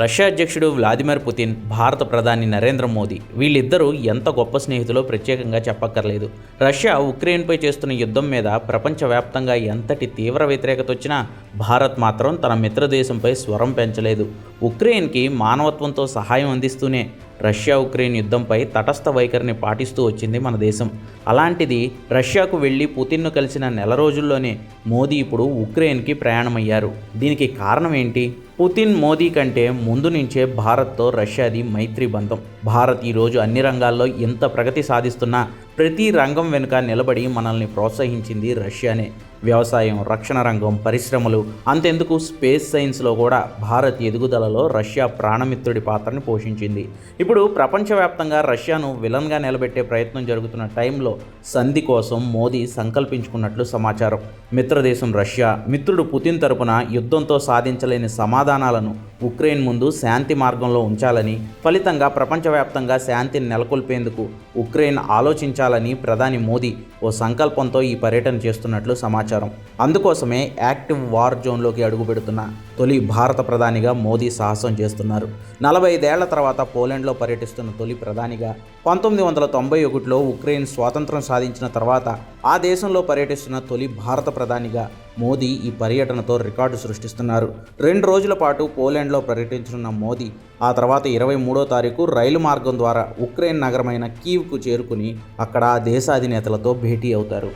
Russia అధ్యక్షుడు Vladimir Putin భారత ప్రధాని నరేంద్ర మోదీ వీళ్ళిద్దరూ ఎంత గొప్ప స్నేహితులో ప్రత్యేకంగా చెప్పక్కర్లేదు. రష్యా ఉక్రెయిన్పై చేస్తున్న యుద్ధం మీద ప్రపంచవ్యాప్తంగా ఎంతటి తీవ్ర వ్యతిరేకత వచ్చినా భారత్ మాత్రం తన మిత్రదేశంపై స్వరం పెంచలేదు. ఉక్రెయిన్కి మానవత్వంతో సహాయం అందిస్తూనే రష్యా ఉక్రెయిన్ యుద్ధంపై తటస్థ వైఖరిని పాటిస్తూ వచ్చింది మన దేశం. అలాంటిది రష్యాకు వెళ్ళి పుతిన్ను కలిసిన నెల రోజుల్లోనే మోదీ ఇప్పుడు ఉక్రెయిన్కి ప్రయాణమయ్యారు. దీనికి కారణం ఏంటి? పుతిన్ మోదీ కంటే ముందు నుంచే భారత్తో రష్యాది మైత్రి బంధం. భారత్ ఈరోజు అన్ని రంగాల్లో ఎంత ప్రగతి సాధిస్తున్నా ప్రతి రంగం వెనుక నిలబడి మనల్ని ప్రోత్సహించింది రష్యానే. వ్యవసాయం రక్షణ రంగం పరిశ్రమలు అంతెందుకు స్పేస్ సైన్స్లో కూడా భారత్ ఎదుగుదలలో రష్యా ప్రాణమిత్రుడి పాత్రని పోషించింది. ఇప్పుడు ప్రపంచవ్యాప్తంగా రష్యాను విలన్గా నిలబెట్టే ప్రయత్నం జరుగుతున్న టైంలో సంధి కోసం మోదీ సంకల్పించుకున్నట్లు సమాచారం. మిత్రదేశం రష్యా మిత్రుడు పుతిన్ తరపున యుద్ధంతో సాధించలేని సమాధానాలను ఉక్రెయిన్ ముందు శాంతి మార్గంలో ఉంచాలని ఫలితంగా ప్రపంచవ్యాప్తంగా శాంతిని నెలకొల్పేందుకు ఉక్రెయిన్ ఆలోచించాలని ప్రధాని మోదీ ఓ సంకల్పంతో ఈ పర్యటన చేస్తున్నట్లు సమాచారం. అందుకోసమే యాక్టివ్ వార్ జోన్లోకి అడుగుపెడుతున్న తొలి భారత ప్రధానిగా మోదీ సాహసం చేస్తున్నారు. నలభై ఐదేళ్ళ తర్వాత పోలాండ్లో పర్యటిస్తున్న తొలి ప్రధానిగా పంతొమ్మిది వందల తొంభై ఒకటిలో ఉక్రెయిన్ స్వాతంత్రం సాధించిన తర్వాత ఆ దేశంలో పర్యటిస్తున్న తొలి భారత ప్రధానిగా మోదీ ఈ పర్యటనతో రికార్డు సృష్టిస్తున్నారు. రెండు రోజుల పాటు పోలాండ్లో పర్యటించనున్న మోదీ ఆ తర్వాత ఇరవై మూడో తారీఖు రైలు మార్గం ద్వారా ఉక్రెయిన్ నగరమైన కీవ్కు చేరుకుని అక్కడ దేశాధినేతలతో భేటీ అవుతారు.